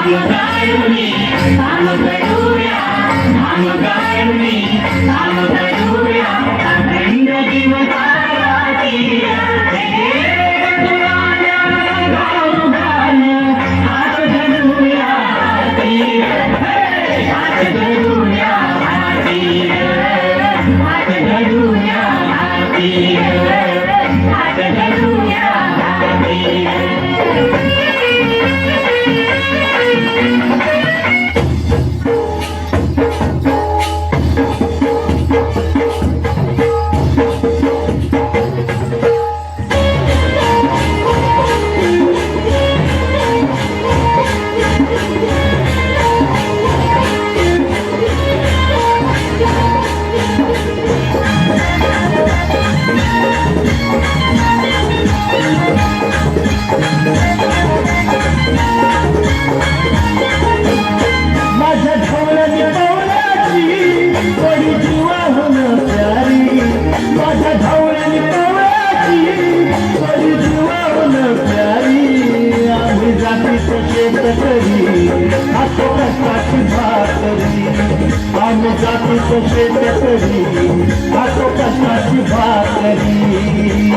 I'm a you.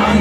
आम्ही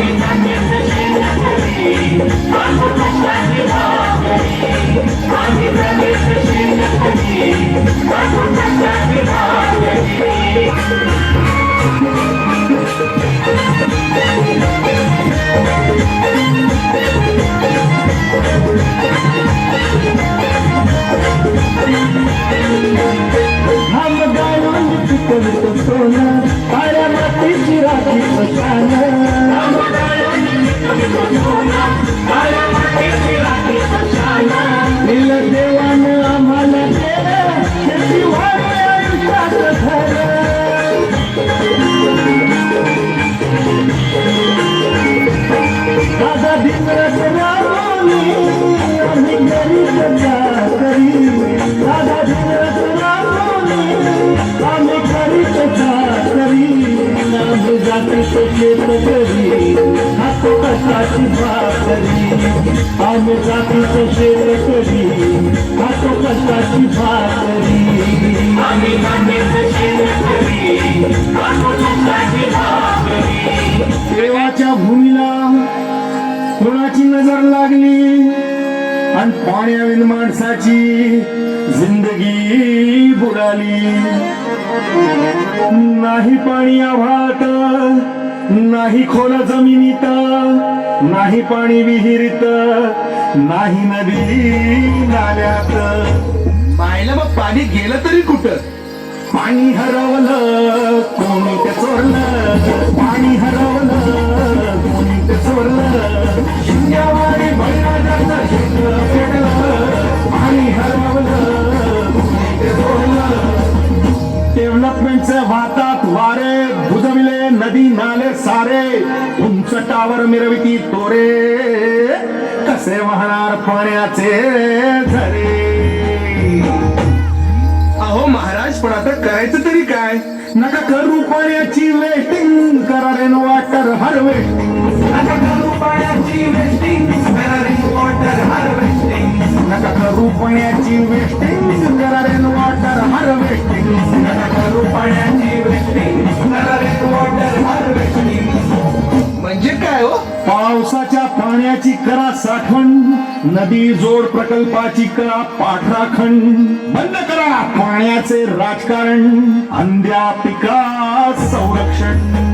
कष्टाची भाकरी आम्ही जातीचं कष्टाची भाकरी आम्ही जातीचं भाकरी देवाच्या भूमीला कोणाची नजर लागली? आणि पाण्याविन माणसाची जिंदगी बुडाली. नाही पाणी आभाळात नाही खोल जमिनीत नाही पाणी विहिरीत नाही नदी नाल्यात. पाहिलं मग पाणी गेलं तरी कुठं? पाणी हरवलं कोणी ते चोरलं पाणी हरवलं कोणी ते चोरलं शिंग्यावारी बैराजाचं शिंग पेटलं. पाणी हरवलं कोणी ते चोरलं डेव्हलपमेंटचे वाहतात वारे टावर मिरविती तोरे. कसे वाहणार पाण्याचे झरे. अहो महाराज पण आता करायचं तरी काय? नका करू पाण्याची वेस्टिंग करा रेन वॉटर हार्वेस्टिंग नका करू पाण्याची वेस्टिंग करा रेन वॉटर हार्वेस्टिंग नका करू पाण्याची वेस्टिंग करा रेन वॉटर हार्वेस्टिंग नका करू पाण्याची पावसाच्या पाण्याची करा साठवण नदी जोड प्रकल्पाची करा पाठराखण. बंद करा पाण्याचे राजकारण अंध्या पिका संरक्षण.